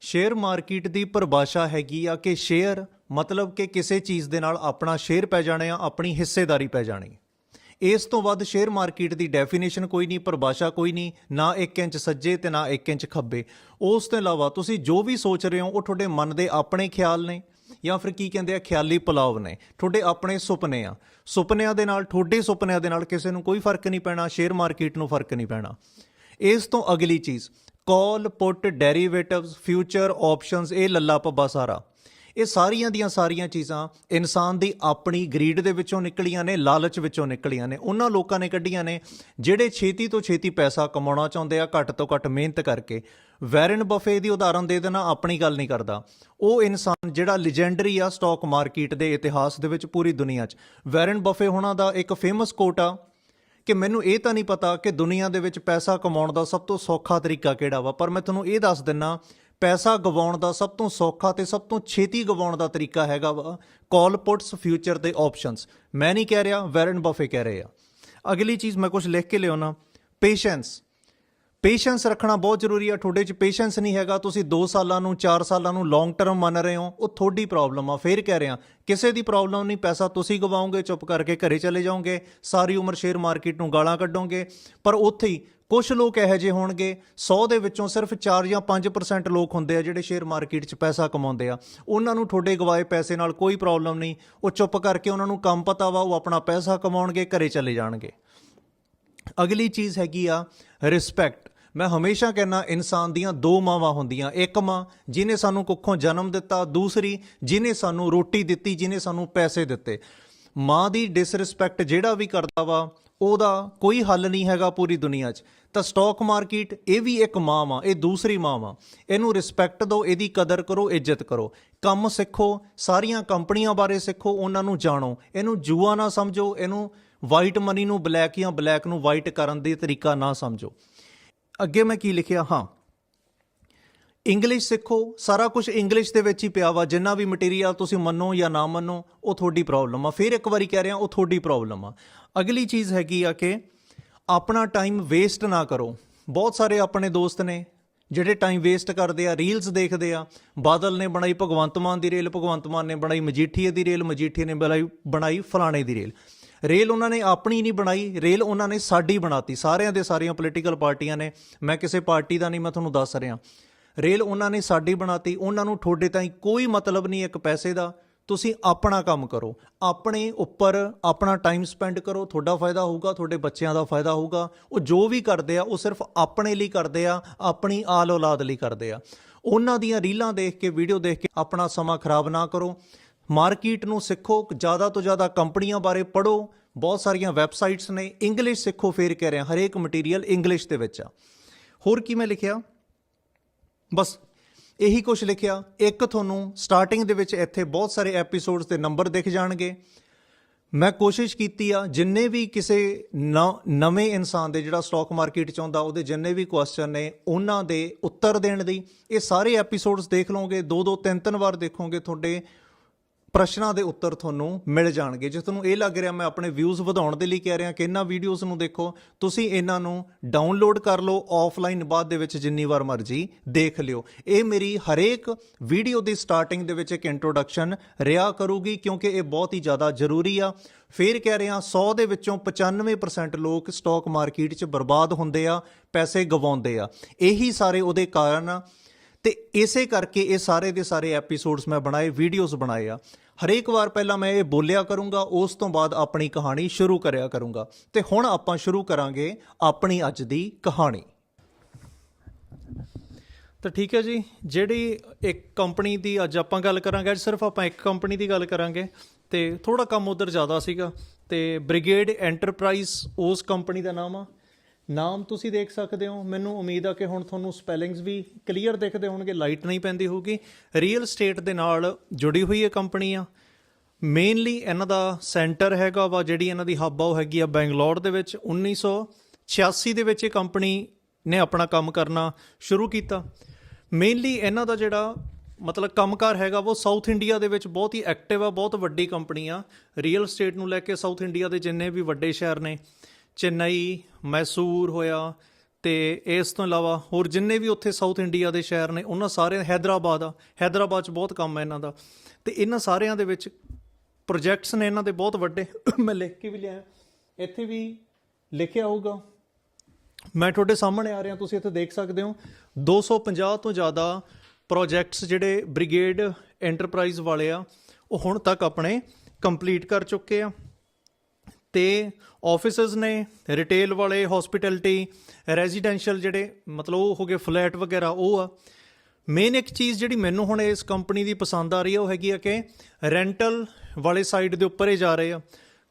Share market ਦੀ ਪਰਿਭਾਸ਼ਾ ਹੈਗੀ ਆ ਕਿ ਸ਼ੇਅਰ ਮਤਲਬ ਕਿ ਕਿਸੇ ਚੀਜ਼ ਦੇ ਨਾਲ ਆਪਣਾ ਸ਼ੇਅਰ ਪੈ ਜਾਣਾ ਆ, ਆਪਣੀ ਹਿੱਸੇਦਾਰੀ ਪੈ ਜਾਣੀ। ਇਸ ਤੋਂ ਵੱਧ ਸ਼ੇਅਰ ਮਾਰਕੀਟ ਦੀ ਡੈਫੀਨੇਸ਼ਨ ਕੋਈ ਨਹੀਂ, ਪਰਿਭਾਸ਼ਾ ਕੋਈ ਨਹੀਂ, ਨਾ 1 ਇੰਚ ਸੱਜੇ ਤੇ ਨਾ 1 ਇੰਚ ਖੱਬੇ। ਉਸ ਤੋਂ ਇਲਾਵਾ ਤੁਸੀਂ ਜੋ ਵੀ ਸੋਚ ਰਹੇ ਹੋ, ਉਹ ਤੁਹਾਡੇ ਮਨ ਦੇ ਆਪਣੇ ਖਿਆਲ ਨੇ, ਜਾਂ ਫਿਰ ਕੀ ਕਹਿੰਦੇ ਆ, ਖਿਆਲੀ ਪਲਾਵ ਨੇ। ਤੁਹਾਡੇ ਆਪਣੇ ਸੁਪਨੇ ਆ। ਸੁਪਨਿਆਂ ਦੇ ਨਾਲ, ਤੁਹਾਡੇ ਸੁਪਨਿਆਂ ਦੇ ਨਾਲ ਕਿਸੇ ਨੂੰ ਕੋਈ ਫ਼ਰਕ ਨਹੀਂ ਪੈਣਾ, ਸ਼ੇਅਰ ਮਾਰਕੀਟ ਨੂੰ ਫ਼ਰਕ ਨਹੀਂ ਪੈਣਾ। ਇਸ ਤੋਂ ਅਗਲੀ ਚੀਜ਼ ਕਾਲ ਪੁੱਟ ਡੈਰੀਵੇਟਿਵਸ, ਫਿਊਚਰ ਆਪਸ਼ਨਸ, ਇਹ ਲੱਲਾ ਪੱਬਾ ਸਾਰਾ। ਇਹ ਸਾਰੀਆਂ ਦੀਆਂ ਸਾਰੀਆਂ ਚੀਜ਼ਾਂ ਇਨਸਾਨ ਦੀ ਆਪਣੀ ਗਰੀਡ ਦੇ ਵਿੱਚੋਂ ਨਿਕਲੀਆਂ ਨੇ, ਲਾਲਚ ਵਿੱਚੋਂ ਨਿਕਲੀਆਂ ਨੇ। ਉਹਨਾਂ ਲੋਕਾਂ ਨੇ ਕੱਢੀਆਂ ਨੇ ਜਿਹੜੇ ਛੇਤੀ ਤੋਂ ਛੇਤੀ ਪੈਸਾ ਕਮਾਉਣਾ ਚਾਹੁੰਦੇ ਆ, ਘੱਟ ਤੋਂ ਘੱਟ ਮਿਹਨਤ ਕਰਕੇ। ਵੈਰਨ ਬਫੇ ਦੀ ਉਦਾਹਰਨ ਦੇ ਦੇਣਾ, ਆਪਣੀ ਗੱਲ ਨਹੀਂ ਕਰਦਾ। ਉਹ ਇਨਸਾਨ ਜਿਹੜਾ ਲੈਜੈਂਡਰੀ ਆ ਸਟਾਕ ਮਾਰਕੀਟ ਦੇ ਇਤਿਹਾਸ ਦੇ ਵਿੱਚ ਪੂਰੀ ਦੁਨੀਆ 'ਚ। ਵੈਰਨ ਬਫੇ ਹੋਣਾ ਦਾ ਇੱਕ ਫੇਮਸ ਕੋਟ ਆ ਕਿ ਮੈਨੂੰ ਇਹ ਤਾਂ ਨਹੀਂ ਪਤਾ ਕਿ ਦੁਨੀਆ ਦੇ ਵਿੱਚ ਪੈਸਾ ਕਮਾਉਣ ਦਾ ਸਭ ਤੋਂ ਸੌਖਾ ਤਰੀਕਾ ਕਿਹੜਾ ਵਾ, ਪਰ ਮੈਂ ਤੁਹਾਨੂੰ ਇਹ ਦੱਸ ਦਿੰਨਾ, ਪੈਸਾ ਗਵਾਉਣ ਦਾ ਸਭ ਤੋਂ ਸੌਖਾ ਤੇ ਸਭ ਤੋਂ ਛੇਤੀ ਗਵਾਉਣ ਦਾ ਤਰੀਕਾ ਹੈਗਾ ਵਾ, ਕਾਲ ਪੁੱਟਸ ਫਿਊਚਰ ਦੇ ਆਪਸ਼ਨਸ। ਮੈਂ ਨਹੀਂ ਕਹਿ ਰਿਹਾ, ਵੈਰਨ ਬਫੇ ਕਹਿ ਰਹੇ ਆ। ਅਗਲੀ ਚੀਜ਼ ਮੈਂ ਕੁਝ ਲਿਖ ਕੇ ਲਿਆਉਣਾ ਪੇਸ਼ੈਂਸ। ਪੇਸ਼ੈਂਸ ਰੱਖਣਾ ਬਹੁਤ ਜ਼ਰੂਰੀ ਆ। ਤੁਹਾਡੇ 'ਚ ਪੇਸ਼ੈਂਸ ਨਹੀਂ ਹੈਗਾ। ਤੁਸੀਂ 2 ਸਾਲਾਂ ਨੂੰ 4 ਸਾਲਾਂ ਨੂੰ ਲੌਂਗ ਟਰਮ ਮੰਨ ਰਹੇ ਹੋ। ਉਹ ਤੁਹਾਡੀ ਪ੍ਰੋਬਲਮ ਆ। ਫੇਰ ਕਹਿ ਰਿਹਾ, ਕਿਸੇ ਦੀ ਪ੍ਰੋਬਲਮ ਨਹੀਂ, ਪੈਸਾ ਤੁਸੀਂ ਗਵਾਓਗੇ, ਚੁੱਪ ਕਰਕੇ ਘਰੇ ਚਲੇ ਜਾਓਗੇ, ਸਾਰੀ ਉਮਰ ਸ਼ੇਅਰ ਮਾਰਕੀਟ ਨੂੰ ਗਾਲਾਂ ਕੱਢੋਗੇ। ਪਰ ਉੱਥੇ ਹੀ ਕੁਝ ਲੋਕ ਇਹੋ ਜਿਹੇ ਹੋਣਗੇ 100 ਦੇ ਵਿੱਚੋਂ ਸਿਰਫ 4 ਜਾਂ 5% ਲੋਕ ਹੁੰਦੇ ਆ ਜਿਹੜੇ ਸ਼ੇਅਰ ਮਾਰਕੀਟ 'ਚ ਪੈਸਾ ਕਮਾਉਂਦੇ ਆ। ਉਹਨਾਂ ਨੂੰ ਤੁਹਾਡੇ ਗਵਾਏ ਪੈਸੇ ਨਾਲ ਕੋਈ ਪ੍ਰੋਬਲਮ ਨਹੀਂ। ਉਹ ਚੁੱਪ ਕਰਕੇ ਉਹਨਾਂ ਨੂੰ ਕੰਮ ਪਤਾ ਵਾ, ਉਹ ਆਪਣਾ ਪੈਸਾ ਕਮਾਉਣਗੇ, ਘਰੇ ਚਲੇ ਜਾਣਗੇ। ਅਗਲੀ ਚੀਜ਼ ਹੈਗੀ ਆ ਰਿਸਪੈਕਟ ਮੈਂ ਹਮੇਸ਼ਾ ਕਹਿੰਦਾ ਇਨਸਾਨ ਦੀਆਂ ਦੋ ਮਾਵਾਂ ਹੁੰਦੀਆਂ, ਇੱਕ ਮਾਂ ਜਿਨੇ ਸਾਨੂੰ ਕੁੱਖੋਂ ਜਨਮ ਦਿੱਤਾ, ਦੂਸਰੀ ਜਿਨੇ ਸਾਨੂੰ ਰੋਟੀ ਦਿੱਤੀ ਜਿਨੇ ਸਾਨੂੰ ਪੈਸੇ ਦਿੱਤੇ। ਮਾਂ ਦੀ ਡਿਸਰਿਸਪੈਕਟ ਜਿਹੜਾ ਵੀ ਕਰਦਾ ਵਾ, ਉਹਦਾ ਕੋਈ ਹੱਲ ਨਹੀਂ ਹੈਗਾ ਪੂਰੀ ਦੁਨੀਆ 'ਚ। ਤਾਂ ਸਟਾਕ ਮਾਰਕੀਟ ਇਹ ਵੀ ਇੱਕ ਮਾਂ ਵਾ, ਇਹ ਦੂਸਰੀ ਮਾਂ ਵਾ। ਇਹਨੂੰ ਰਿਸਪੈਕਟ ਦਿਓ ਇਹਦੀ ਕਦਰ ਕਰੋ, ਇੱਜ਼ਤ ਕਰੋ। ਕੰਮ ਸਿੱਖੋ, ਸਾਰੀਆਂ ਕੰਪਨੀਆਂ ਬਾਰੇ ਸਿੱਖੋ, ਉਹਨਾਂ ਨੂੰ ਜਾਣੋ। ਇਹਨੂੰ ਜੂਆ ਨਾ ਸਮਝੋ, ਇਹਨੂੰ ਵਾਈਟ ਮਨੀ ਨੂੰ ਬਲੈਕ ਜਾਂ ਬਲੈਕ ਨੂੰ ਵਾਈਟ ਕਰਨ ਦੇ ਤਰੀਕਾ ਨਾ ਸਮਝੋ। ਅੱਗੇ ਮੈਂ ਕੀ ਲਿਖਿਆ? ਹਾਂ। ਇੰਗਲਿਸ਼ ਸਿੱਖੋ। ਸਾਰਾ ਕੁਝ ਇੰਗਲਿਸ਼ ਦੇ ਵਿੱਚ ਹੀ ਪਿਆ ਵਾ। ਜਿੰਨਾ ਵੀ ਮਟੀਰੀਅਲ ਤੁਸੀਂ ਮੰਨੋ ਜਾਂ ਨਾ ਮੰਨੋ, ਉਹ ਤੁਹਾਡੀ ਪ੍ਰੋਬਲਮ ਆ। ਫਿਰ ਇੱਕ ਵਾਰੀ ਕਹਿ ਰਿਹਾ, ਉਹ ਤੁਹਾਡੀ ਪ੍ਰੋਬਲਮ ਆ। ਅਗਲੀ ਚੀਜ਼ ਹੈਗੀ ਆ ਕਿ ਆਪਣਾ ਟਾਈਮ ਵੇਸਟ ਨਾ ਕਰੋ। ਬਹੁਤ ਸਾਰੇ ਆਪਣੇ ਦੋਸਤ ਨੇ ਜਿਹੜੇ ਟਾਈਮ ਵੇਸਟ ਕਰਦੇ ਆ ਰੀਲਸ ਦੇਖਦੇ ਆ। ਬਾਦਲ ਨੇ ਬਣਾਈ ਭਗਵੰਤ ਮਾਨ ਦੀ ਰੇਲ ਭਗਵੰਤ ਮਾਨ ਨੇ ਬਣਾਈ ਮਜੀਠੀਏ ਦੀ ਰੇਲ ਮਜੀਠੀਏ ਨੇ ਬਣਾਈ ਬਣਾਈ ਫਲਾਣੇ ਦੀ ਰੇਲ ਰੇਲ ਉਹਨਾਂ ਨੇ ਆਪਣੀ ਨਹੀਂ ਬਣਾਈ, ਰੇਲ ਉਹਨਾਂ ਨੇ ਸਾਡੀ ਬਣਾਤੀ। ਸਾਰਿਆਂ ਦੇ ਸਾਰੀਆਂ ਪੋਲੀਟੀਕਲ ਪਾਰਟੀਆਂ ਨੇ। ਮੈਂ ਕਿਸੇ ਪਾਰਟੀ ਦਾ ਨਹੀਂ, ਮੈਂ ਤੁਹਾਨੂੰ ਦੱਸ ਰਿਹਾ। ਰੇਲ ਉਹਨਾਂ ਨੇ ਸਾਡੀ ਬਣਾਤੀ। ਉਹਨਾਂ ਨੂੰ ਤੁਹਾਡੇ ਤਾਈਂ ਕੋਈ ਮਤਲਬ ਨਹੀਂ ਇੱਕ ਪੈਸੇ ਦਾ। ਤੁਸੀਂ ਆਪਣਾ ਕੰਮ ਕਰੋ। ਆਪਣੇ ਉੱਪਰ ਆਪਣਾ ਟਾਈਮ ਸਪੈਂਡ ਕਰੋ। ਤੁਹਾਡਾ ਫਾਇਦਾ ਹੋਊਗਾ, ਤੁਹਾਡੇ ਬੱਚਿਆਂ ਦਾ ਫਾਇਦਾ ਹੋਊਗਾ। ਉਹ ਜੋ ਵੀ ਕਰਦੇ ਆ, ਉਹ ਸਿਰਫ ਆਪਣੇ ਲਈ ਕਰਦੇ ਆ, ਆਪਣੀ ਆਲ ਔਲਾਦ ਲਈ ਕਰਦੇ ਆ। ਉਹਨਾਂ ਦੀਆਂ ਰੀਲਾਂ ਦੇਖ ਕੇ ਵੀਡੀਓ ਦੇਖ ਕੇ ਆਪਣਾ ਸਮਾਂ ਖਰਾਬ ਨਾ ਕਰੋ। ਮਾਰਕੀਟ ਨੂੰ ਸਿੱਖੋ, ਜ਼ਿਆਦਾ ਤੋਂ ਜ਼ਿਆਦਾ ਕੰਪਨੀਆਂ ਬਾਰੇ ਪੜੋ ਬਹੁਤ ਸਾਰੀਆਂ ਵੈਬਸਾਈਟਸ ਨੇ ਇੰਗਲਿਸ਼ ਸਿੱਖੋ ਫੇਰ ਕਹਿ ਰਿਹਾ, ਹਰੇਕ ਮਟੀਰੀਅਲ ਇੰਗਲਿਸ਼ ਦੇ ਵਿੱਚ ਆ। ਹੋਰ ਕੀ ਮੈਂ ਲਿਖਿਆ? ਬਸ ਇਹੀ ਕੁਝ ਲਿਖਿਆ। ਇੱਕ ਤੁਹਾਨੂੰ ਸਟਾਰਟਿੰਗ ਦੇ ਵਿੱਚ ਇੱਥੇ ਬਹੁਤ ਸਾਰੇ ਐਪੀਸੋਡਸ ਦੇ ਨੰਬਰ ਦਿਖ ਜਾਣਗੇ। ਮੈਂ ਕੋਸ਼ਿਸ਼ ਕੀਤੀ ਆ, ਜਿੰਨੇ ਵੀ ਕਿਸੇ ਨ- ਨਵੇਂ ਇਨਸਾਨ ਦੇ ਜਿਹੜਾ ਸਟਾਕ ਮਾਰਕੀਟ ਚ ਆਉਂਦਾ, ਉਹਦੇ ਜਿੰਨੇ ਵੀ ਕੁਐਸਚਨ ਨੇ, ਉਹਨਾਂ ਦੇ ਉੱਤਰ ਦੇਣ ਦੀ। ਇਹ ਸਾਰੇ ਐਪੀਸੋਡਸ ਦੇਖ ਲਓਗੇ ਦੋ ਦੋ ਤਿੰਨ ਤਿੰਨ ਵਾਰ ਦੇਖੋਗੇ ਤੁਹਾਡੇ ਪ੍ਰਸ਼ਨਾਂ ਦੇ ਉੱਤਰ ਤੁਹਾਨੂੰ ਮਿਲ ਜਾਣਗੇ। ਜੇ ਤੁਹਾਨੂੰ ਇਹ ਲੱਗ ਰਿਹਾ, ਮੈਂ ਆਪਣੇ ਵਿਊਜ਼ ਵਧਾਉਣ ਦੇ ਲਈ ਕਹਿ ਰਿਹਾ ਕਿ ਇਹਨਾਂ ਵੀਡੀਓਜ਼ ਨੂੰ ਦੇਖੋ, ਤੁਸੀਂ ਇਹਨਾਂ ਨੂੰ ਡਾਊਨਲੋਡ ਕਰ ਲਓ ਆਫਲਾਈਨ ਬਾਅਦ ਦੇ ਵਿੱਚ ਜਿੰਨੀ ਵਾਰ ਮਰਜ਼ੀ ਦੇਖ ਲਿਓ। ਇਹ ਮੇਰੀ ਹਰੇਕ ਵੀਡੀਓ ਦੀ ਸਟਾਰਟਿੰਗ ਦੇ ਵਿੱਚ ਇੱਕ ਇੰਟਰੋਡਕਸ਼ਨ ਰਿਹਾ ਕਰੂਗੀ, ਕਿਉਂਕਿ ਇਹ ਬਹੁਤ ਹੀ ਜ਼ਿਆਦਾ ਜ਼ਰੂਰੀ ਆ। ਫੇਰ ਕਹਿ ਰਿਹਾ 100 ਦੇ ਵਿੱਚੋਂ 95% ਲੋਕ ਸਟਾਕ ਮਾਰਕੀਟ 'ਚ ਬਰਬਾਦ ਹੁੰਦੇ ਆ, ਪੈਸੇ ਗਵਾਉਂਦੇ ਆ। ਇਹੀ ਸਾਰੇ ਉਹਦੇ ਕਾਰਨ ਆ। ਤੇ ਇਸੇ ਕਰਕੇ ਇਹ ਸਾਰੇ ਦੇ ਸਾਰੇ ਐਪੀਸੋਡਸ ਮੈਂ ਬਣਾਏ ਵੀਡੀਓਜ਼ ਬਣਾਏ ਆ। ਹਰੇਕ ਵਾਰ ਪਹਿਲਾਂ ਮੈਂ ਇਹ ਬੋਲਿਆ ਕਰੂੰਗਾ, ਉਸ ਤੋਂ ਬਾਅਦ ਆਪਣੀ ਕਹਾਣੀ ਸ਼ੁਰੂ ਕਰਿਆ ਕਰੂੰਗਾ। ਤੇ ਹੁਣ ਆਪਾਂ ਸ਼ੁਰੂ ਕਰਾਂਗੇ ਆਪਣੀ ਅੱਜ ਦੀ ਕਹਾਣੀ। ਤਾਂ ਠੀਕ ਹੈ ਜੀ, ਜਿਹੜੀ ਇੱਕ ਕੰਪਨੀ ਦੀ ਅੱਜ ਆਪਾਂ ਗੱਲ ਕਰਾਂਗੇ, ਅੱਜ ਸਿਰਫ ਆਪਾਂ ਇੱਕ ਕੰਪਨੀ ਦੀ ਗੱਲ ਕਰਾਂਗੇ, ਤੇ ਥੋੜਾ ਕੰਮ ਉਧਰ ਜ਼ਿਆਦਾ ਸੀਗਾ, ਤੇ ਬ੍ਰਿਗੇਡ ਐਂਟਰਪ੍ਰਾਈਜ਼ ਉਸ ਕੰਪਨੀ ਦਾ ਨਾਮ ਆ। ਨਾਮ ਤੁਸੀਂ ਦੇਖ ਸਕਦੇ ਹੋ। ਮੈਨੂੰ ਉਮੀਦ ਆ ਕਿ ਹੁਣ ਤੁਹਾਨੂੰ ਸਪੈਲਿੰਗਸ ਵੀ ਕਲੀਅਰ ਦਿਖਦੇ ਹੋਣਗੇ ਲਾਈਟ ਨਹੀਂ ਪੈਂਦੀ ਹੋਊਗੀ। ਰੀਅਲ ਸਟੇਟ ਦੇ ਨਾਲ ਜੁੜੀ ਹੋਈ ਇਹ ਕੰਪਨੀ ਆ। ਮੇਨਲੀ ਇਹਨਾਂ ਦਾ ਸੈਂਟਰ ਹੈਗਾ ਵਾ, ਜਿਹੜੀ ਇਹਨਾਂ ਦੀ ਹੱਬ ਆ, ਉਹ ਹੈਗੀ ਆ ਬੈਂਗਲੌਰ ਦੇ ਵਿੱਚ। 1986 ਦੇ ਵਿੱਚ ਇਹ ਕੰਪਨੀ ਨੇ ਆਪਣਾ ਕੰਮ ਕਰਨਾ ਸ਼ੁਰੂ ਕੀਤਾ। ਮੇਨਲੀ ਇਹਨਾਂ ਦਾ ਜਿਹੜਾ ਮਤਲਬ ਕੰਮਕਾਰ ਹੈਗਾ ਉਹ ਸਾਊਥ ਇੰਡੀਆ ਦੇ ਵਿੱਚ ਬਹੁਤ ਹੀ ਐਕਟਿਵ ਆ, ਬਹੁਤ ਵੱਡੀ ਕੰਪਨੀ ਆ। ਰੀਅਲ ਸਟੇਟ ਨੂੰ ਲੈ ਕੇ ਸਾਊਥ ਇੰਡੀਆ ਦੇ ਜਿੰਨੇ ਵੀ ਵੱਡੇ ਸ਼ਹਿਰ ਨੇ ਚੇਨਈ ਮੈਸੂਰ ਹੋਇਆ ਤੇ ਇਸ ਤੋਂ ਇਲਾਵਾ ਹੋਰ ਜਿੰਨੇ ਵੀ ਉੱਥੇ ਸਾਊਥ ਇੰਡੀਆ ਦੇ ਸ਼ਹਿਰ ਨੇ, ਉਹਨਾਂ ਸਾਰੇ ਹੈਦਰਾਬਾਦ ਆ। ਹੈਦਰਾਬਾਦ 'ਚ ਬਹੁਤ ਕੰਮ ਹੈ ਇਹਨਾਂ ਦਾ। ਤੇ ਇਹਨਾਂ ਸਾਰਿਆਂ ਦੇ ਵਿੱਚ ਪ੍ਰੋਜੈਕਟਸ ਨੇ ਇਹਨਾਂ ਦੇ ਬਹੁਤ ਵੱਡੇ। ਮੈਂ ਲਿਖ ਕੇ ਵੀ ਲਿਆ। ਇੱਥੇ ਵੀ ਲਿਖਿਆ ਹੋਊਗਾ। ਮੈਂ ਤੁਹਾਡੇ ਸਾਹਮਣੇ ਆ ਰਿਹਾ, ਤੁਸੀਂ ਇੱਥੇ ਦੇਖ ਸਕਦੇ ਹੋ। 250 ਤੋਂ ਜ਼ਿਆਦਾ ਪ੍ਰੋਜੈਕਟਸ ਜਿਹੜੇ ਬ੍ਰਿਗੇਡ ਐਂਟਰਪ੍ਰਾਈਜ਼ ਵਾਲੇ ਆ, ਉਹ ਹੁਣ ਤੱਕ ਆਪਣੇ ਕੰਪਲੀਟ ਕਰ ਚੁੱਕੇ ਆ। ਤੇ ਆਫਿਸਸ ਨੇ ਰਿਟੇਲ ਵਾਲੇ ਹਸਪਿਟੈਲਿਟੀ ਰੈਜ਼ੀਡੈਂਸ਼ੀਅਲ ਜਿਹੜੇ, ਮਤਲਬ ਉਹ ਹੋ ਗਏ ਫਲੈਟ ਵਗੈਰਾ, ਉਹ ਆ। ਮੇਨ ਇੱਕ ਚੀਜ਼ ਜਿਹੜੀ ਮੈਨੂੰ ਹੁਣ ਇਸ ਕੰਪਨੀ ਦੀ ਪਸੰਦ ਆ ਰਹੀ ਹੈ ਉਹ ਹੈਗੀ ਆ ਕਿ ਰੈਂਟਲ ਵਾਲੇ ਸਾਈਡ ਦੇ ਉੱਪਰ ਹੀ ਜਾ ਰਹੇ ਆ।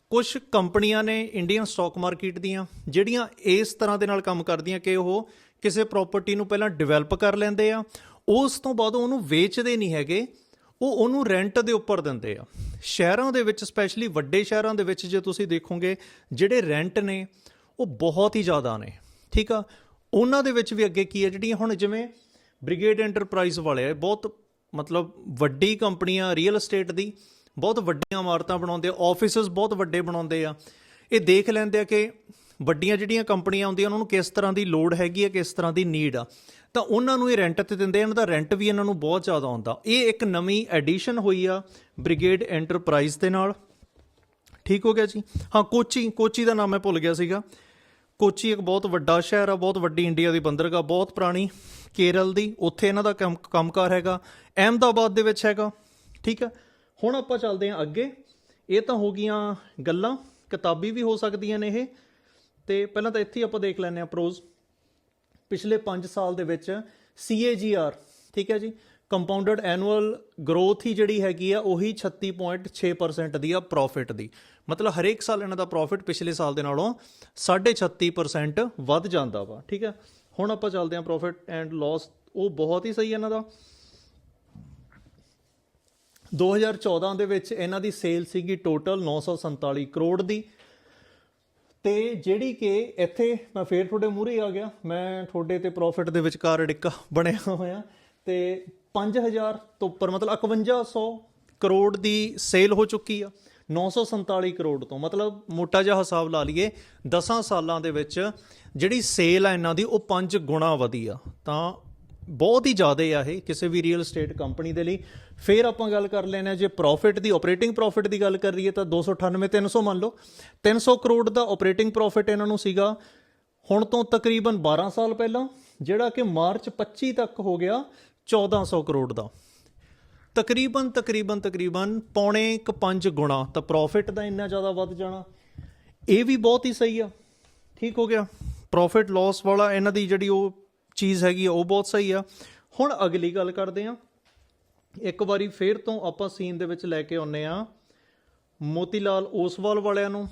ਕੁਝ ਕੰਪਨੀਆਂ ਨੇ ਇੰਡੀਅਨ ਸਟਾਕ ਮਾਰਕੀਟ ਦੀਆਂ, ਜਿਹੜੀਆਂ ਇਸ ਤਰ੍ਹਾਂ ਦੇ ਨਾਲ ਕੰਮ ਕਰਦੀਆਂ ਕਿ ਉਹ ਕਿਸੇ ਪ੍ਰਾਪਰਟੀ ਨੂੰ ਪਹਿਲਾਂ ਡਿਵੈਲਪ ਕਰ ਲੈਂਦੇ ਆ। ਉਸ ਤੋਂ ਬਾਅਦ ਉਹਨੂੰ ਵੇਚਦੇ ਨਹੀਂ ਹੈਗੇ। ਉਹ ਉਹਨੂੰ ਰੈਂਟ ਦੇ ਉੱਪਰ ਦਿੰਦੇ ਆ। ਸ਼ਹਿਰਾਂ ਦੇ ਵਿੱਚ ਸਪੈਸ਼ਲੀ ਵੱਡੇ ਸ਼ਹਿਰਾਂ ਦੇ ਵਿੱਚ ਜੇ ਤੁਸੀਂ ਦੇਖੋਗੇ, ਜਿਹੜੇ ਰੈਂਟ ਨੇ, ਉਹ ਬਹੁਤ ਹੀ ਜ਼ਿਆਦਾ ਨੇ। ਠੀਕ ਆ? ਉਹਨਾਂ ਦੇ ਵਿੱਚ ਵੀ ਅੱਗੇ ਕੀ ਹੈ? ਜਿਹੜੀਆਂ ਹੁਣ ਜਿਵੇਂ ਬ੍ਰਿਗੇਡ ਐਂਟਰਪ੍ਰਾਈਜ਼ ਵਾਲੇ ਆ ਬਹੁਤ ਮਤਲਬ ਵੱਡੀ ਕੰਪਨੀਆਂ ਰੀਅਲ ਏਸਟੇਟ ਦੀ ਬਹੁਤ ਵੱਡੀਆਂ ਇਮਾਰਤਾਂ ਬਣਾਉਂਦੇ ਆ ਆਫਿਸਸ ਬਹੁਤ ਵੱਡੇ ਬਣਾਉਂਦੇ ਆ। ਇਹ ਦੇਖ ਲੈਂਦੇ ਆ ਕਿ ਵੱਡੀਆਂ ਜਿਹੜੀਆਂ ਕੰਪਨੀਆਂ ਆਉਂਦੀਆਂ ਉਹਨਾਂ ਨੂੰ ਕਿਸ ਤਰ੍ਹਾਂ ਦੀ ਲੋੜ ਹੈਗੀ ਹੈ, ਕਿਸ ਤਰ੍ਹਾਂ ਦੀ ਨੀਡ ਆ, ਤਾਂ ਉਹਨਾਂ ਨੂੰ ਇਹ ਰੈਂਟ ਤੇ ਦਿੰਦੇ ਆ, ਇਹਨਾਂ ਦਾ ਰੈਂਟ ਵੀ ਇਹਨਾਂ ਨੂੰ ਬਹੁਤ ਜ਼ਿਆਦਾ ਆਉਂਦਾ ਇਹ ਇੱਕ ਨਵੀਂ ਐਡੀਸ਼ਨ ਹੋਈ ਆ ਬ੍ਰਿਗੇਡ ਐਂਟਰਪ੍ਰਾਈਜ਼ ਦੇ ਨਾਲ। ਠੀਕ ਹੋ ਗਿਆ ਜੀ? ਹਾਂ, ਕੋਚੀ ਕੋਚੀ ਦਾ ਨਾਮ ਮੈਂ ਭੁੱਲ ਗਿਆ ਸੀਗਾ। ਕੋਚੀ ਇੱਕ ਬਹੁਤ ਵੱਡਾ ਸ਼ਹਿਰ ਆ, ਬਹੁਤ ਵੱਡੀ ਇੰਡੀਆ ਦੀ ਬੰਦਰਗਾਹ, ਬਹੁਤ ਪੁਰਾਣੀ। ਕੇਰਲ ਦੀ, ਉੱਥੇ ਇਹਨਾਂ ਦਾ ਕੰਮ, ਕੰਮਕਾਰ ਹੈਗਾ। ਅਹਿਮਦਾਬਾਦ ਦੇ ਵਿੱਚ ਹੈਗਾ। ਠੀਕ ਆ? ਹੁਣ ਆਪਾਂ ਚੱਲਦੇ ਹਾਂ ਅੱਗੇ। ਇਹ ਤਾਂ ਹੋ ਗਈਆਂ ਗੱਲਾਂ, ਕਿਤਾਬੀ ਵੀ ਹੋ ਸਕਦੀਆਂ ਨੇ ਇਹ। ਤੇ ਪਹਿਲਾਂ ਤਾਂ ਇੱਥੇ ਆਪਾਂ ਦੇਖ ਲੈਂਦੇ ਹਾਂ ਪ੍ਰੋਜ਼ ਪਿਛਲੇ 5 ਸਾਲ ਦੇ ਵਿੱਚ CAGR ਠੀਕ ਹੈ ਜੀ ਕੰਪਾਊਂਡਡ ਐਨੂਅਲ ਗਰੋਥ ਹੀ ਜਿਹੜੀ ਹੈਗੀ ਆ, ਉਹੀ 36.6% ਦੀ ਆ ਪ੍ਰੋਫਿਟ ਦੀ। ਮਤਲਬ ਹਰੇਕ ਸਾਲ ਇਹਨਾਂ ਦਾ ਪ੍ਰੋਫਿਟ ਪਿਛਲੇ ਸਾਲ ਦੇ ਨਾਲੋਂ 36% ਵੱਧ ਜਾਂਦਾ ਵਾ, ਠੀਕ ਹੈ। ਹੁਣ ਆਪਾਂ ਚੱਲਦੇ ਹਾਂ ਪ੍ਰੋਫਿਟ ਐਂਡ ਲਾਸ ਉਹ ਬਹੁਤ ਹੀ ਸਹੀ ਇਹਨਾਂ ਦਾ। 2014 ਦੇ ਵਿੱਚ ਇਹਨਾਂ ਦੀ ਸੇਲ ਸੀਗੀ ਟੋਟਲ 947 ਕਰੋੜ ਦੀ। ਤੇ ਜਿਹੜੀ ਕਿ ਇੱਥੇ ਮੈਂ ਫੇਰ ਤੁਹਾਡੇ ਮੂਹਰੇ ਆ ਗਿਆ। ਮੈਂ ਤੁਹਾਡੇ ਤੇ ਪ੍ਰੋਫਿਟ ਦੇ ਵਿਚਕਾਰ ਅੜਿੱਕਾ ਬਣਿਆ ਹੋਇਆ। ਤੇ 5000 ਤੋਂ ਉੱਪਰ, ਮਤਲਬ 5100 ਕਰੋੜ ਦੀ ਸੇਲ ਹੋ ਚੁੱਕੀ ਆ। 947 ਕਰੋੜ ਤੋਂ। ਮਤਲਬ ਮੋਟਾ ਜਿਹਾ ਹਿਸਾਬ ਲਾ ਲਈਏ 10 ਸਾਲਾਂ ਦੇ ਵਿੱਚ ਜਿਹੜੀ ਸੇਲ ਆ ਇਹਨਾਂ ਦੀ, ਉਹ 5 ਗੁਣਾ ਵਧੀ ਆ। ਤਾਂ ਬਹੁਤ ਹੀ ਜ਼ਿਆਦਾ ਆ ਇਹ ਕਿਸੇ ਵੀ ਰੀਅਲ ਏਸਟੇਟ ਕੰਪਨੀ ਦੇ ਲਈ। ਫਿਰ ਆਪਾਂ ਗੱਲ ਕਰ ਲੈਣਾ ਜੇ ਪ੍ਰੋਫਿਟ ਦੀ ਆਪਰੇਟਿੰਗ ਪ੍ਰੋਫਿਟ ਦੀ ਗੱਲ ਕਰ ਰਹੀਏ ਤਾਂ 298 300 ਮੰਨ ਲਓ। 300 ਕਰੋੜ ਦਾ ਆਪਰੇਟਿੰਗ ਪ੍ਰੋਫਿਟ ਇਹਨਾਂ ਨੂੰ ਸੀਗਾ। ਹੁਣ ਤੋਂ ਤਕਰੀਬਨ 12 ਸਾਲ ਪਹਿਲਾਂ, ਜਿਹੜਾ ਕਿ ਮਾਰਚ 25 ਤੱਕ ਹੋ ਗਿਆ 1400 ਕਰੋੜ ਦਾ। ਤਕਰੀਬਨ ਤਕਰੀਬਨ ਤਕਰੀਬਨ ਪੌਣੇ ਇੱਕ 5 ਗੁਣਾ, ਤਾਂ ਪ੍ਰੋਫਿਟ ਦਾ ਇੰਨਾ ਜ਼ਿਆਦਾ ਵੱਧ ਜਾਣਾ। ਇਹ ਵੀ ਬਹੁਤ ਹੀ ਸਹੀ ਆ। ਠੀਕ ਹੋ ਗਿਆ। ਪ੍ਰੋਫਿਟ ਲਾਸ ਵਾਲਾ ਇਹਨਾਂ ਦੀ ਜਿਹੜੀ ਉਹ ਚੀਜ਼ ਹੈਗੀ ਆ, ਉਹ ਬਹੁਤ ਸਹੀ ਆ। ਹੁਣ ਅਗਲੀ ਗੱਲ ਕਰਦੇ ਆ। ਇੱਕ ਵਾਰੀ ਫੇਰ ਤੋਂ ਆਪਾਂ ਸੀਨ ਦੇ ਵਿੱਚ ਲੈ ਕੇ ਆਉਨੇ ਆ ਮੋਤੀਲਾਲ ਓਸਵਾਲ ਵਾਲਿਆਂ ਨੂੰ।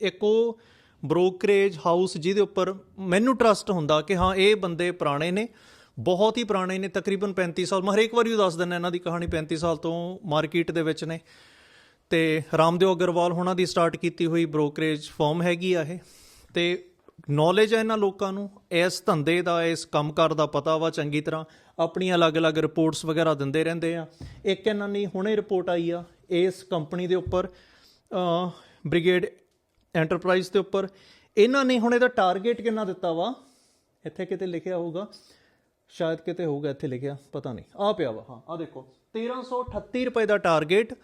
ਇੱਕ ਉਹ ਬ੍ਰੋਕਰੇਜ ਹਾਊਸ ਜਿਹਦੇ ਉੱਪਰ ਮੈਨੂੰ ਟਰਸਟ ਹੁੰਦਾ ਕਿ ਹਾਂ, ਇਹ ਬੰਦੇ ਪੁਰਾਣੇ ਨੇ, ਬਹੁਤ ਹੀ ਪੁਰਾਣੇ ਨੇ, ਤਕਰੀਬਨ 35 ਸਾਲ। ਮੈਂ ਹਰੇਕ ਵਾਰੀ ਉਹ ਦੱਸ ਦਿੰਦਾ ਇਹਨਾਂ ਦੀ ਕਹਾਣੀ 35 ਸਾਲ ਤੋਂ ਮਾਰਕੀਟ ਦੇ ਵਿੱਚ ਨੇ। ਤੇ ਰਾਮਦੇਵ ਅਗਰਵਾਲ ਹੁਣਾਂ ਦੀ ਸਟਾਰਟ ਕੀਤੀ ਹੋਈ ਬ੍ਰੋਕਰੇਜ ਫਰਮ ਹੈਗੀ ਆ ਇਹ। ਤੇ ਨੌਲੇਜ ਹੈ ਇਹਨਾਂ ਲੋਕਾਂ ਨੂੰ, ਇਸ ਧੰਦੇ ਦਾ, ਇਸ ਕੰਮਕਾਰ ਦਾ ਪਤਾ ਵਾ ਚੰਗੀ ਤਰ੍ਹਾਂ। ਆਪਣੀਆਂ ਅਲੱਗ-ਅਲੱਗ ਰਿਪੋਰਟਸ ਵਗੈਰਾ ਦਿੰਦੇ ਰਹਿੰਦੇ ਆ। ਇੱਕ ਇਹਨਾਂ ਨੇ ਹੁਣੇ ਰਿਪੋਰਟ ਆਈ ਆ, ਇਸ ਕੰਪਨੀ ਦੇ ਉੱਪਰ ਬ੍ਰਿਗੇਡ ਐਂਟਰਪ੍ਰਾਈਜ਼ ਦੇ ਉੱਪਰ। ਇਹਨਾਂ ਨੇ ਹੁਣ ਇਹਦਾ ਟਾਰਗੇਟ ਕਿੰਨਾ ਦਿੱਤਾ ਵਾ? ਇੱਥੇ ਕਿਤੇ ਲਿਖਿਆ ਹੋਊਗਾ। ਸ਼ਾਇਦ ਕਿਤੇ ਹੋਊਗਾ, ਇੱਥੇ ਲਿਖਿਆ, ਪਤਾ ਨਹੀਂ। ਆ ਪਿਆ ਵਾ, ਹਾਂ ਆ ਦੇਖੋ। 1338 ਰੁਪਏ ਦਾ ਟਾਰਗੇਟ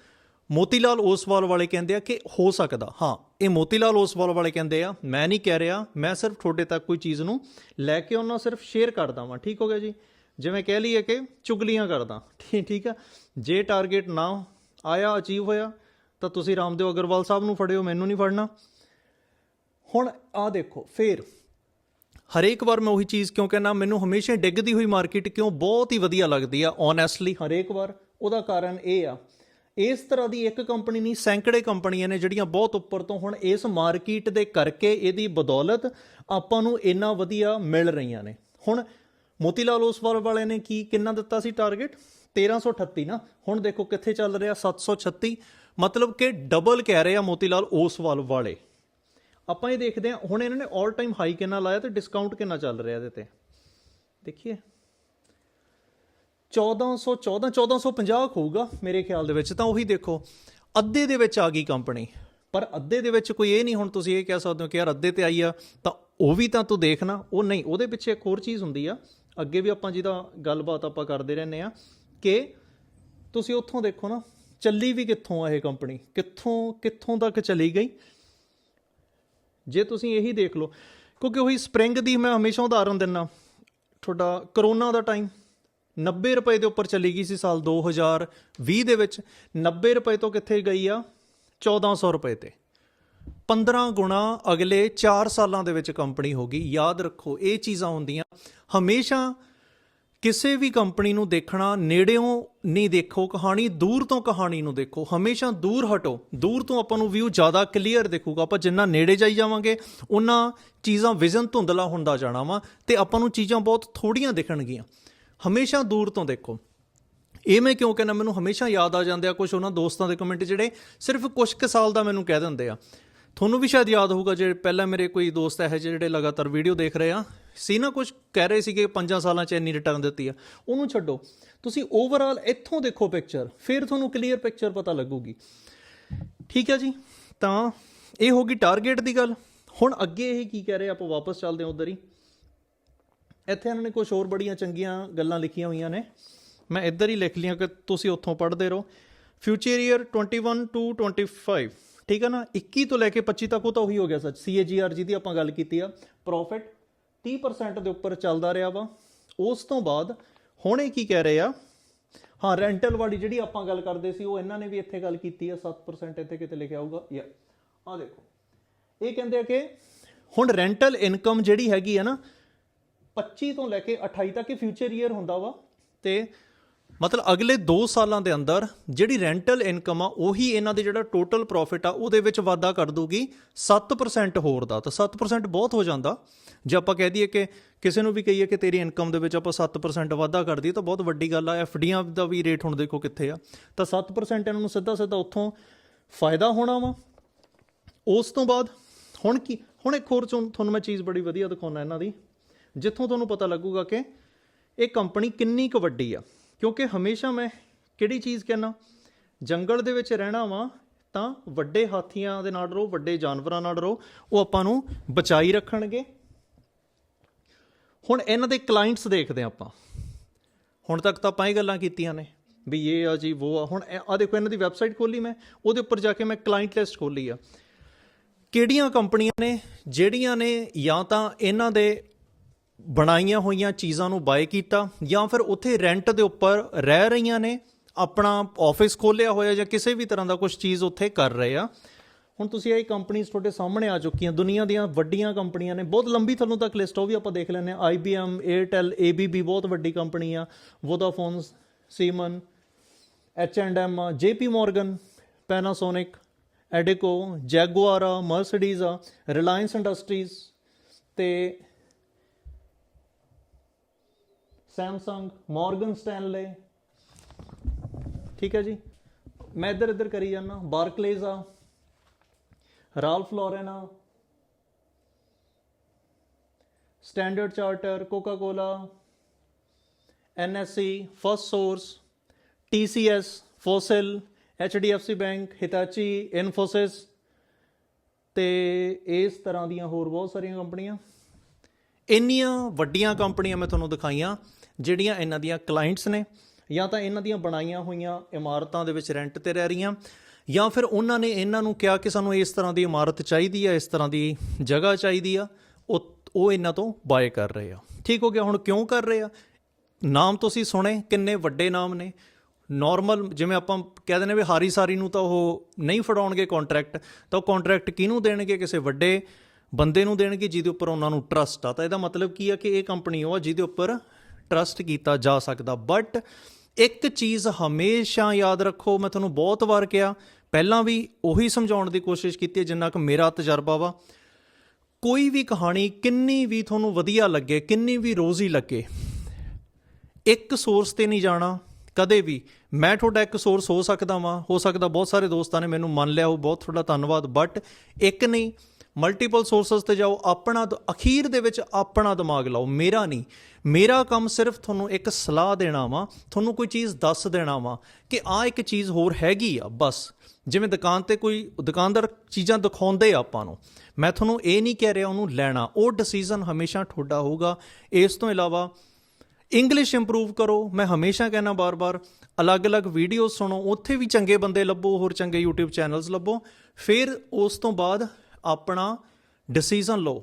ਮੋਤੀਲਾਲ ਓਸਵਾਲ ਵਾਲੇ ਕਹਿੰਦੇ ਆ ਕਿ ਹੋ ਸਕਦਾ, ਹਾਂ। ਇਹ ਮੋਤੀਲਾਲ ਓਸਵਾਲ ਵਾਲੇ ਕਹਿੰਦੇ ਆ, ਮੈਂ ਨਹੀਂ ਕਹਿ ਰਿਹਾ, ਮੈਂ ਸਿਰਫ ਤੁਹਾਡੇ ਤੱਕ ਕੋਈ ਚੀਜ਼ ਨੂੰ ਲੈ ਕੇ ਉਹਨਾਂ ਸਿਰਫ ਸ਼ੇਅਰ ਕਰਦਾ ਵਾਂ, ਠੀਕ ਹੋ ਗਿਆ ਜੀ? ਜਿਵੇਂ ਕਹਿ ਲਈਏ ਕਿ ਚੁਗਲੀਆਂ ਕਰਦਾ, ਠੀਕ ਠੀਕ ਆ? ਜੇ ਟਾਰਗੇਟ ਨਾ ਆਇਆ ਅਚੀਵ ਹੋਇਆ, ਤਾਂ ਤੁਸੀਂ ਰਾਮਦੇਵ ਅਗਰਵਾਲ ਸਾਹਿਬ ਨੂੰ ਫੜਿਓ, ਮੈਨੂੰ ਨਹੀਂ ਫੜਨਾ। ਹੁਣ ਆ ਦੇਖੋ, ਫੇਰ ਹਰੇਕ ਵਾਰ ਮੈਂ ਉਹੀ ਚੀਜ਼ ਕਿਉਂ ਕਹਿੰਦਾ, ਮੈਨੂੰ ਹਮੇਸ਼ਾ ਡਿੱਗਦੀ ਹੋਈ ਮਾਰਕੀਟ ਕਿਉਂ ਬਹੁਤ ਹੀ ਵਧੀਆ ਲੱਗਦੀ ਆ ਓਨੈਸਟਲੀ ਹਰੇਕ ਵਾਰ। ਉਹਦਾ ਕਾਰਨ ਇਹ ਆ ਇਸ ਤਰ੍ਹਾਂ ਦੀ ਇੱਕ ਕੰਪਨੀ ਨਹੀਂ, ਸੈਂਕੜੇ ਕੰਪਨੀਆਂ ਨੇ ਜਿਹੜੀਆਂ ਬਹੁਤ ਉੱਪਰ ਤੋਂ ਹੁਣ ਇਸ ਮਾਰਕੀਟ ਦੇ ਕਰਕੇ ਇਹਦੀ ਬਦੌਲਤ ਆਪਾਂ ਨੂੰ ਇੰਨਾ ਵਧੀਆ ਮਿਲ ਰਹੀਆਂ ਨੇ। ਹੁਣ ਮੋਤੀਲਾਲ ਓਸਵਾਲ ਵਾਲੇ ਨੇ ਕੀ, ਕਿੰਨਾ ਦਿੱਤਾ ਸੀ ਟਾਰਗੇਟ? 1338 ਨਾ। ਹੁਣ ਦੇਖੋ ਕਿੱਥੇ ਚੱਲ ਰਿਹਾ 736 ਮਤਲਬ ਕਿ ਡਬਲ ਕਹਿ ਰਹੇ ਆ ਮੋਤੀਲਾਲ ਓਸਵਾਲ ਵਾਲੇ। ਆਪਾਂ ਇਹ ਦੇਖਦੇ ਹਾਂ, ਹੁਣ ਇਹਨਾਂ ਨੇ 올 ਟਾਈਮ ਹਾਈ ਕਿੰਨਾ ਲਾਇਆ ਤੇ ਡਿਸਕਾਊਂਟ ਕਿੰਨਾ ਚੱਲ ਰਿਹਾ ਇਹਦੇ ਤੇ? ਦੇਖੀਏ। 1414 1450 ਹੋਊਗਾ ਮੇਰੇ ਖਿਆਲ ਦੇ ਵਿੱਚ, ਤਾਂ ਉਹੀ ਦੇਖੋ, ਅੱਧੇ ਦੇ ਵਿੱਚ ਆ ਗਈ ਕੰਪਨੀ। ਪਰ ਅੱਧੇ ਦੇ ਵਿੱਚ ਕੋਈ ਇਹ ਨਹੀਂ, ਹੁਣ ਤੁਸੀਂ ਇਹ ਕਹਿ ਸਕਦੇ ਹੋ ਕਿ ਯਾਰ ਅੱਧੇ ਤੇ ਆਈ ਆ, ਤਾਂ ਉਹ ਵੀ ਤਾਂ ਤੂੰ ਦੇਖਣਾ। ਉਹ ਨਹੀਂ, ਉਹਦੇ ਪਿੱਛੇ ਇੱਕ ਹੋਰ ਚੀਜ਼ ਹੁੰਦੀ ਆ, ਅੱਗੇ ਵੀ ਆਪਾਂ ਜਿਹਦਾ ਗੱਲਬਾਤ ਆਪਾਂ ਕਰਦੇ ਰਹਿੰਦੇ ਆ, ਕਿ ਤੁਸੀਂ ਉੱਥੋਂ ਦੇਖੋ ਨਾ, ਚੱਲੀ ਵੀ ਕਿੱਥੋਂ ਆ ਇਹ ਕੰਪਨੀ? ਕਿੱਥੋਂ ਕਿੱਥੋਂ ਤੱਕ ਚਲੀ ਗਈ? ਜੇ ਤੁਸੀਂ ਇਹੀ ਦੇਖ ਲਓ, ਕਿਉਂਕਿ ਉਹੀ ਸਪ੍ਰਿੰਗ ਦੀ ਮੈਂ ਹਮੇਸ਼ਾ ਉਦਾਹਰਨ ਦਿੰਨਾ, ਤੁਹਾਡਾ ਕਰੋਨਾ ਦਾ ਟਾਈਮ 90 ਰੁਪਏ ਦੇ ਉੱਪਰ ਚਲੀ ਗਈ ਸੀ ਸਾਲ 2020 ਦੇ ਵਿੱਚ। 90 ਰੁਪਏ ਤੋਂ ਕਿੱਥੇ ਗਈ ਆ? 1400 ਰੁਪਏ ਤੇ। 15 ਗੁਣਾ ਅਗਲੇ 4 ਸਾਲਾਂ ਦੇ ਵਿੱਚ ਕੰਪਨੀ ਹੋ ਗਈ। ਯਾਦ ਰੱਖੋ, ਇਹ ਚੀਜ਼ਾਂ ਹੁੰਦੀਆਂ। ਹਮੇਸ਼ਾ ਕਿਸੇ ਵੀ ਕੰਪਨੀ ਨੂੰ ਦੇਖਣਾ, ਨੇੜਿਓਂ ਨਹੀਂ ਦੇਖੋ, ਕਹਾਣੀ ਦੂਰ ਤੋਂ ਕਹਾਣੀ ਨੂੰ ਦੇਖੋ। ਹਮੇਸ਼ਾ ਦੂਰ ਹਟੋ। ਦੂਰ ਤੋਂ ਆਪਾਂ ਨੂੰ ਵਿਊ ਜ਼ਿਆਦਾ ਕਲੀਅਰ ਦੇਖੂਗਾ। ਆਪਾਂ ਜਿੰਨਾ ਨੇੜੇ ਜਾਈ ਜਾਵਾਂਗੇ ਉਹਨਾਂ ਚੀਜ਼ਾਂ ਵਿਜ਼ਨ ਧੁੰਦਲਾ ਹੁੰਦਾ ਜਾਣਾ ਵਾ ਤੇ ਆਪਾਂ ਨੂੰ ਚੀਜ਼ਾਂ ਬਹੁਤ ਥੋੜੀਆਂ ਦਿਖਣਗੀਆਂ। ਹਮੇਸ਼ਾ ਦੂਰ ਤੋਂ ਦੇਖੋ। ਇਹ ਮੈਂ ਕਿਉਂ ਕਹਿੰਦਾ, ਮੈਨੂੰ ਹਮੇਸ਼ਾ ਯਾਦ ਆ ਜਾਂਦੇ ਆ ਕੁਝ ਉਹਨਾਂ ਦੋਸਤਾਂ ਦੇ ਕਮੈਂਟ ਜਿਹੜੇ ਸਿਰਫ ਕੁਝ ਕੁ ਸਾਲ ਦਾ ਮੈਨੂੰ ਕਹਿ ਦਿੰਦੇ ਆ। ਤੁਹਾਨੂੰ ਵੀ ਸ਼ਾਇਦ ਯਾਦ ਹੋਊਗਾ ਜਿਹੜੇ ਪਹਿਲਾਂ ਮੇਰੇ ਕੋਈ ਦੋਸਤ ਹੈ ਜਿਹੜੇ ਲਗਾਤਾਰ ਵੀਡੀਓ ਦੇਖ ਰਹੇ ਆ, ਸੀ ਨਾ ਕੁਝ ਕਹਿ ਰਹੇ ਸੀਗੇ 5 ਸਾਲਾਂ ਚ ਇੰਨੀ ਰਿਟਰਨ ਦਿੱਤੀ ਆ। ਉਹਨੂੰ ਛੱਡੋ। ਤੁਸੀਂ ਓਵਰਆਲ ਇੱਥੋਂ ਦੇਖੋ ਪਿਕਚਰ ਫਿਰ ਤੁਹਾਨੂੰ ਕਲੀਅਰ ਪਿਕਚਰ ਪਤਾ ਲੱਗੂਗੀ। ਠੀਕ ਹੈ ਜੀ? ਤਾਂ ਇਹ ਹੋ ਗਈ ਟਾਰਗੇਟ ਦੀ ਗੱਲ। ਹੁਣ ਅੱਗੇ ਇਹ ਕੀ ਕਹਿ ਰਹੇ ਆਪਾਂ ਵਾਪਸ ਚੱਲਦੇ ਹਾਂ ਉਧਰ ਹੀ। ਇੱਥੇ ਇਹਨਾਂ ਨੇ ਕੁਝ ਹੋਰ ਬੜੀਆਂ ਚੰਗੀਆਂ ਗੱਲਾਂ ਲਿਖੀਆਂ ਹੋਈਆਂ ਨੇ। ਮੈਂ ਇੱਧਰ ਹੀ ਲਿਖ ਲੀਆਂ ਕਿ ਤੁਸੀਂ ਉੱਥੋਂ ਪੜ੍ਹਦੇ ਰਹੋ। ਫਿਊਚਰ ਈਅਰ 21 ਟੂ 25 ਠੀਕ ਹੈ ਨਾ? 21 ਤੋਂ ਲੈ ਕੇ 25 ਤੱਕ ਉਹ ਤਾਂ ਉਹੀ ਹੋ ਗਿਆ ਸੱਚ। ਸੀਏਜੀਆਰ ਜਿਹਦੀ ਆਪਾਂ ਗੱਲ ਕੀਤੀ ਆ। ਪ੍ਰੋਫਿਟ 30% ਦੇ ਉੱਪਰ ਚੱਲਦਾ ਰਿਹਾ ਵਾ। ਉਸ ਤੋਂ ਬਾਅਦ ਹੁਣ ਇਹ ਕੀ ਕਹਿ ਰਹੇ ਆ? ਹਾਂ ਰੈਂਟਲ ਵਾਲੀ ਜਿਹੜੀ ਆਪਾਂ ਗੱਲ ਕਰਦੇ ਸੀ, ਉਹ ਇਹਨਾਂ ਨੇ ਵੀ ਇੱਥੇ ਗੱਲ ਕੀਤੀ ਆ। 7% ਇੱਥੇ ਕਿਤੇ ਲਿਖਿਆ ਹੋਊਗਾ। ਯਾ ਆ ਦੇਖੋ। ਇਹ ਕਹਿੰਦੇ ਆ ਕਿ ਹੁਣ ਰੈਂਟਲ ਇਨਕਮ ਜਿਹੜੀ ਹੈਗੀ ਆ ਨਾ 25 ਤੋਂ ਲੈ ਕੇ 28 ਤੱਕ ਇਹ ਫਿਊਚਰ ਈਅਰ ਹੁੰਦਾ ਵਾ। ਤੇ ਮਤਲਬ ਅਗਲੇ 2 ਸਾਲਾਂ ਦੇ ਅੰਦਰ ਜਿਹੜੀ ਰੈਂਟਲ ਇਨਕਮ ਆ, ਉਹੀ ਇਹਨਾਂ ਦੇ ਜਿਹੜਾ ਟੋਟਲ ਪ੍ਰੋਫਿਟ ਆ, ਉਹਦੇ ਵਿੱਚ ਵਾਧਾ ਕਰ ਦੂਗੀ। 7% ਹੋਰ ਦਾ। ਤਾਂ 7% ਬਹੁਤ ਹੋ ਜਾਂਦਾ। ਜੇ ਆਪਾਂ ਕਹਿ ਦਈਏ ਕਿ ਕਿਸੇ ਨੂੰ ਵੀ ਕਹੀਏ ਕਿ ਤੇਰੀ ਇਨਕਮ ਦੇ ਵਿੱਚ ਆਪਾਂ 7% ਵਾਧਾ ਕਰ ਦਈਏ, ਤਾਂ ਬਹੁਤ ਵੱਡੀ ਗੱਲ ਆ। ਐਫਡੀਆਂ ਦਾ ਵੀ ਰੇਟ ਹੁਣ ਦੇਖੋ ਕਿੱਥੇ ਆ। ਤਾਂ 7% ਇਹਨਾਂ ਨੂੰ ਸਿੱਧਾ ਸਿੱਧਾ ਉੱਥੋਂ ਫਾਇਦਾ ਹੋਣਾ ਵਾ। ਉਸ ਤੋਂ ਬਾਅਦ ਹੁਣ ਕੀ ਹੁਣ ਇੱਕ ਹੋਰ ਚੋਂ ਤੁਹਾਨੂੰ ਮੈਂ ਚੀਜ਼ ਬੜੀ ਵਧੀਆ ਦਿਖਾਉਣਾ ਇਹਨਾਂ ਦੀ। ਜਿੱਥੋਂ ਤੁਹਾਨੂੰ ਪਤਾ ਲੱਗੂਗਾ ਕਿ ਇਹ ਕੰਪਨੀ ਕਿੰਨੀ ਕੁ ਵੱਡੀ ਆ। ਕਿਉਂਕਿ ਹਮੇਸ਼ਾ ਮੈਂ ਕਿਹੜੀ ਚੀਜ਼ ਕਹਿਣਾ ਜੰਗਲ ਦੇ ਵਿੱਚ ਰਹਿਣਾ ਵਾਂ, ਤਾਂ ਵੱਡੇ ਹਾਥੀਆਂ ਦੇ ਨਾਲ ਰਹੋ ਵੱਡੇ ਜਾਨਵਰਾਂ ਨਾਲ ਰਹੋ ਉਹ ਆਪਾਂ ਨੂੰ ਬਚਾਈ ਰੱਖਣਗੇ। ਹੁਣ ਇਹਨਾਂ ਦੇ ਕਲਾਇੰਟਸ ਦੇਖਦੇ ਹਾਂ ਆਪਾਂ। ਹੁਣ ਤੱਕ ਤਾਂ ਆਪਾਂ ਇਹ ਗੱਲਾਂ ਕੀਤੀਆਂ ਨੇ, ਵੀ ਇਹ ਆ ਜੀ ਉਹ ਆ। ਹੁਣ ਆ ਦੇਖੋ, ਇਹਨਾਂ ਦੀ ਵੈਬਸਾਈਟ ਖੋਲੀ ਮੈਂ, ਉਹਦੇ ਉੱਪਰ ਜਾ ਕੇ ਮੈਂ ਕਲਾਇੰਟ ਲਿਸਟ ਖੋਲੀ ਆ। ਕਿਹੜੀਆਂ ਕੰਪਨੀਆਂ ਨੇ, ਜਿਹੜੀਆਂ ਨੇ ਜਾਂ ਤਾਂ ਇਹਨਾਂ ਦੇ ਬਣਾਈਆਂ ਹੋਈਆਂ ਚੀਜ਼ਾਂ ਨੂੰ ਬਾਏ ਕੀਤਾ ਜਾਂ ਫਿਰ ਉੱਥੇ ਰੈਂਟ ਦੇ ਉੱਪਰ ਰਹਿ ਰਹੀਆਂ ਨੇ, ਆਪਣਾ ਆਫਿਸ ਖੋਲਿਆ ਹੋਇਆ ਜਾਂ ਕਿਸੇ ਵੀ ਤਰ੍ਹਾਂ ਦਾ ਕੁਝ ਚੀਜ਼ ਉੱਥੇ ਕਰ ਰਹੇ ਆ। ਹੁਣ ਤੁਸੀਂ ਇਹ ਕੰਪਨੀਆਂ ਤੁਹਾਡੇ ਸਾਹਮਣੇ ਆ ਚੁੱਕੀਆਂ, ਦੁਨੀਆ ਦੀਆਂ ਵੱਡੀਆਂ ਕੰਪਨੀਆਂ ਨੇ, ਬਹੁਤ ਲੰਬੀ ਤੁਹਾਨੂੰ ਤੱਕ ਲਿਸਟ ਉਹ ਵੀ ਆਪਾਂ ਦੇਖ ਲੈਂਦੇ ਆ IBM, Airtel ABB ਬਹੁਤ ਵੱਡੀ ਕੰਪਨੀ ਆ Vodafone Siemens H&M JP Morgan, Panasonic Adecco Jaguar ਆ ਮਰਸੀਡੀਜ਼ ਆ ਰਿਲਾਇੰਸ ਇੰਡਸਟਰੀਜ਼ ਤੇ ਸੈਮਸੰਗ ਮਾਰਗਨ ਸਟੈਨਲੇ ਠੀਕ ਹੈ ਜੀ। ਮੈਂ ਇੱਧਰ ਇੱਧਰ ਕਰੀ ਜਾਂਦਾ। ਬਾਰਕਲੇਜ਼ ਆ। ਰਾਲਫ ਲੋਰੈਨ ਆ। Standard charter Coca Cola NSC first source TCS fossil HDFC bank Hitachi Infosys ਤੇ ਇਸ ਤਰ੍ਹਾਂ ਦੀਆਂ ਹੋਰ ਬਹੁਤ ਸਾਰੀਆਂ ਕੰਪਨੀਆਂ। ਇੰਨੀਆਂ ਵੱਡੀਆਂ ਕੰਪਨੀਆਂ ਮੈਂ ਤੁਹਾਨੂੰ ਦਿਖਾਈਆਂ। ਜਿਹੜੀਆਂ ਇਹਨਾਂ ਦੀਆਂ ਕਲਾਇੰਟਸ ਨੇ, ਜਾਂ ਤਾਂ ਇਹਨਾਂ ਦੀਆਂ ਬਣਾਈਆਂ ਹੋਈਆਂ ਇਮਾਰਤਾਂ ਦੇ ਵਿੱਚ ਰੈਂਟ ਤੇ ਰਹਿ ਰਹੀਆਂ, ਜਾਂ ਫਿਰ ਉਹਨਾਂ ਨੇ ਇਹਨਾਂ ਨੂੰ ਕਿਹਾ ਕਿ ਸਾਨੂੰ ਇਸ ਤਰ੍ਹਾਂ ਦੀ ਇਮਾਰਤ ਚਾਹੀਦੀ ਆ, ਇਸ ਤਰ੍ਹਾਂ ਦੀ ਜਗ੍ਹਾ ਚਾਹੀਦੀ ਆ, ਉਹ ਉਹ ਇਹਨਾਂ ਤੋਂ ਬਾਏ ਕਰ ਰਹੇ ਆ। ਠੀਕ ਹੋ ਗਿਆ, ਹੁਣ ਕਿਉਂ ਕਰ ਰਹੇ ਆ? ਨਾਮ ਤੁਸੀਂ ਸੁਣੇ, ਕਿੰਨੇ ਵੱਡੇ ਨਾਮ ਨੇ। ਨਾਰਮਲ ਜਿਵੇਂ ਆਪਾਂ ਕਹਿ ਦਿੰਦੇ ਵੀ ਹਾਰੀ ਸਾਰੀ ਨੂੰ ਤਾਂ ਉਹ ਨਹੀਂ ਫੜਾਉਣਗੇ ਕੰਟਰੈਕਟ ਤਾਂ ਉਹ ਕੰਟਰੈਕਟ ਕਿਹਨੂੰ ਦੇਣਗੇ? ਕਿਸੇ ਵੱਡੇ ਬੰਦੇ ਨੂੰ ਦੇਣਗੇ ਜਿਹਦੇ ਉੱਪਰ ਉਹਨਾਂ ਨੂੰ ਟਰਸਟ ਆ। ਤਾਂ ਇਹਦਾ ਮਤਲਬ ਕੀ ਆ ਕਿ ਇਹ ਕੰਪਨੀ ਉਹ ਆ ਜਿਹਦੇ ਉੱਪਰ ਟਰਸਟ ਕੀਤਾ ਜਾ ਸਕਦਾ। ਬਟ ਇੱਕ ਚੀਜ਼ ਹਮੇਸ਼ਾ ਯਾਦ ਰੱਖੋ, ਮੈਂ ਤੁਹਾਨੂੰ ਬਹੁਤ ਵਾਰ ਕਿਹਾ, ਪਹਿਲਾਂ ਵੀ ਉਹੀ ਸਮਝਾਉਣ ਦੀ ਕੋਸ਼ਿਸ਼ ਕੀਤੀ ਹੈ ਜਿੰਨਾ ਕਿ ਮੇਰਾ ਤਜਰਬਾ ਵਾ। ਕੋਈ ਵੀ ਕਹਾਣੀ ਕਿੰਨੀ ਵੀ ਤੁਹਾਨੂੰ ਵਧੀਆ ਲੱਗੇ, ਕਿੰਨੀ ਵੀ ਰੋਜ਼ੀ ਲੱਗੇ, ਇੱਕ ਸੋਰਸ ਤੇ ਨਹੀਂ ਜਾਣਾ, ਕਦੇ ਵੀ। ਮੈਂ ਤੁਹਾਡਾ ਇੱਕ ਸੋਰਸ ਹੋ ਸਕਦਾ ਵਾਂ, ਹੋ ਸਕਦਾ ਬਹੁਤ ਸਾਰੇ ਦੋਸਤਾਂ ਨੇ ਮੈਨੂੰ ਮੰਨ ਲਿਆ, ਉਹ ਬਹੁਤ ਤੁਹਾਡਾ ਧੰਨਵਾਦ। ਬਟ ਇੱਕ ਨਹੀਂ ਮਲਟੀਪਲ ਸੋਰਸਸ ਤੇ ਜਾਓ, ਆਪਣਾ ਦ- ਅਖੀਰ ਦੇ ਵਿੱਚ ਆਪਣਾ ਦਿਮਾਗ ਲਾਓ, ਮੇਰਾ ਨਹੀਂ। ਮੇਰਾ ਕੰਮ ਸਿਰਫ ਤੁਹਾਨੂੰ ਇੱਕ ਸਲਾਹ ਦੇਣਾ ਵਾ, ਤੁਹਾਨੂੰ ਕੋਈ ਚੀਜ਼ ਦੱਸ ਦੇਣਾ ਵਾ ਕਿ ਆ ਇੱਕ ਚੀਜ਼ ਹੋਰ ਹੈਗੀ ਆ, ਬਸ। ਜਿਵੇਂ ਦੁਕਾਨ ਤੇ ਕੋਈ ਦੁਕਾਨਦਾਰ ਚੀਜ਼ਾਂ ਦਿਖਾਉਂਦੇ ਆ ਆਪਾਂ ਨੂੰ, ਮੈਂ ਤੁਹਾਨੂੰ ਇਹ ਨਹੀਂ ਕਹਿ ਰਿਹਾ ਉਹਨੂੰ ਲੈਣਾ। ਉਹ ਡਿਸੀਜਨ ਹਮੇਸ਼ਾ ਤੁਹਾਡਾ ਹੋਊਗਾ। ਇਸ ਤੋਂ ਇਲਾਵਾ ਇੰਗਲਿਸ਼ ਇੰਪਰੂਵ ਕਰੋ। ਮੈਂ ਹਮੇਸ਼ਾ ਕਹਿਣਾ ਬਾਰ-ਬਾਰ, ਅਲੱਗ-ਅਲੱਗ ਵੀਡੀਓ ਸੁਣੋ, ਉੱਥੇ ਵੀ ਚੰਗੇ ਬੰਦੇ ਲੱਭੋ, ਹੋਰ ਚੰਗੇ YouTube ਚੈਨਲਸ ਲੱਭੋ। ਫਿਰ ਉਸ ਤੋਂ ਬਾਅਦ ਆਪਣਾ ਡਿਸੀਜਨ ਲਓ।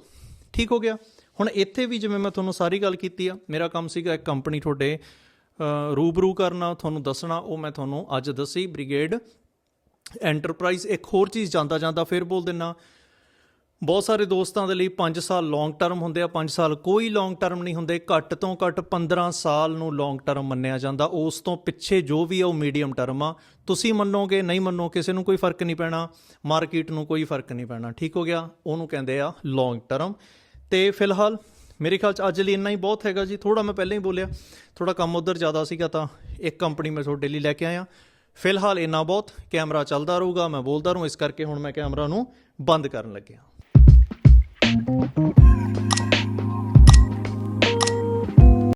ਠੀਕ ਹੋ ਗਿਆ? ਹੁਣ ਇੱਥੇ ਵੀ ਜਿਵੇਂ ਮੈਂ ਤੁਹਾਨੂੰ ਸਾਰੀ ਗੱਲ ਕੀਤੀ ਆ, ਮੇਰਾ ਕੰਮ ਸੀਗਾ ਇੱਕ ਕੰਪਨੀ ਤੁਹਾਡੇ ਰੂਬਰੂ ਕਰਨਾ, ਤੁਹਾਨੂੰ ਦੱਸਣਾ, ਉਹ ਮੈਂ ਤੁਹਾਨੂੰ ਅੱਜ ਦੱਸੀ ਬ੍ਰਿਗੇਡ ਐਂਟਰਪ੍ਰਾਈਜ਼ ਇੱਕ ਹੋਰ ਚੀਜ਼ ਜਾਂਦਾ ਜਾਂਦਾ ਫਿਰ ਬੋਲ ਦਿੰਨਾ। ਬਹੁਤ ਸਾਰੇ ਦੋਸਤਾਂ ਦੇ ਲਈ 5 ਸਾਲ ਲੌਂਗ ਟਰਮ ਹੁੰਦੇ ਆ 5 ਸਾਲ ਕੋਈ ਲੌਂਗ ਟਰਮ ਨਹੀਂ ਹੁੰਦੇ, ਘੱਟ ਤੋਂ ਘੱਟ 15 ਸਾਲ ਨੂੰ ਲੌਂਗ ਟਰਮ ਮੰਨਿਆ ਜਾਂਦਾ। ਉਸ ਤੋਂ ਪਿੱਛੇ ਜੋ ਵੀ ਆ, ਉਹ ਮੀਡੀਅਮ ਟਰਮ ਆ। ਤੁਸੀਂ ਮੰਨੋਗੇ, ਨਹੀਂ ਮੰਨੋ ਕਿਸੇ ਨੂੰ ਕੋਈ ਫ਼ਰਕ ਨਹੀਂ ਪੈਣਾ। ਮਾਰਕੀਟ ਨੂੰ ਕੋਈ ਫ਼ਰਕ ਨਹੀਂ ਪੈਣਾ। ਠੀਕ ਹੋ ਗਿਆ? ਉਹਨੂੰ ਕਹਿੰਦੇ ਆ ਲੌਂਗ ਟਰਮ ਤੇ ਫਿਲਹਾਲ ਮੇਰੇ ਖਿਆਲ ਚ ਅੱਜ ਲਈ ਇੰਨਾ ਹੀ ਬਹੁਤ ਹੈਗਾ ਜੀ। ਥੋੜਾ ਮੈਂ ਪਹਿਲਾਂ ਹੀ ਬੋਲਿਆ। ਥੋੜਾ ਕੰਮ ਉਧਰ ਜ਼ਿਆਦਾ ਸੀਗਾ ਤਾਂ ਇੱਕ ਕੰਪਨੀ ਮੈਂ ਤੁਹਾਡੇ ਲਈ ਲੈ ਕੇ ਆਇਆ। ਫਿਲਹਾਲ ਇੰਨਾ ਬਹੁਤ। ਕੈਮਰਾ ਚੱਲਦਾ ਰਹੂਗਾ, ਮੈਂ ਬੋਲਦਾ ਰਹੂੰ। ਇਸ ਕਰਕੇ ਹੁਣ ਮੈਂ ਕੈਮਰਾ ਨੂੰ ਬੰਦ ਕਰਨ ਲੱਗਿਆ। Thank you.